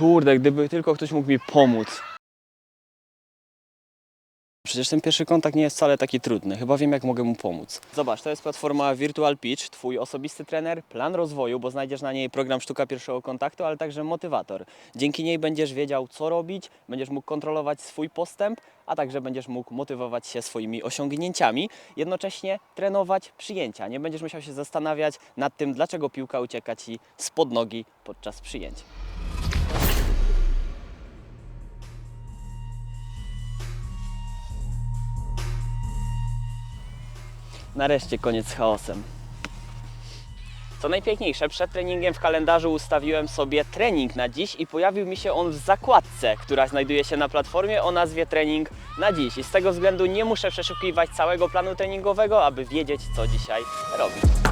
Kurde, gdyby tylko ktoś mógł mi pomóc. Przecież ten pierwszy kontakt nie jest wcale taki trudny. Chyba wiem, jak mogę mu pomóc. Zobacz, to jest platforma Virtual Pitch, twój osobisty trener, plan rozwoju, bo znajdziesz na niej program Sztuka Pierwszego Kontaktu, ale także motywator. Dzięki niej będziesz wiedział, co robić, będziesz mógł kontrolować swój postęp, a także będziesz mógł motywować się swoimi osiągnięciami, jednocześnie trenować przyjęcia. Nie będziesz musiał się zastanawiać nad tym, dlaczego piłka ucieka ci spod nogi podczas przyjęć. Nareszcie koniec z chaosem. Co najpiękniejsze, przed treningiem w kalendarzu ustawiłem sobie trening na dziś i pojawił mi się on w zakładce, która znajduje się na platformie o nazwie trening na dziś. I z tego względu nie muszę przeszukiwać całego planu treningowego, aby wiedzieć, co dzisiaj robić.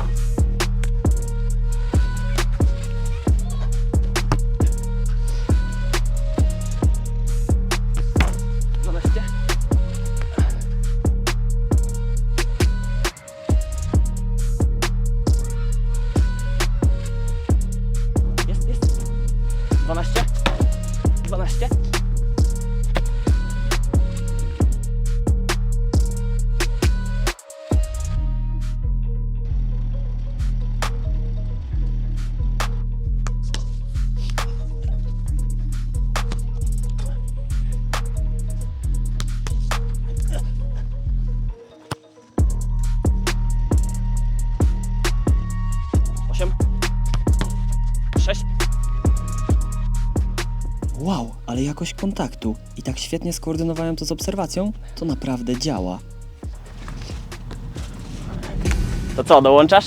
Bana aşağı. Bana aşağı. Wow, ale jakość kontaktu i tak świetnie skoordynowałem to z obserwacją, to naprawdę działa. To co, dołączasz?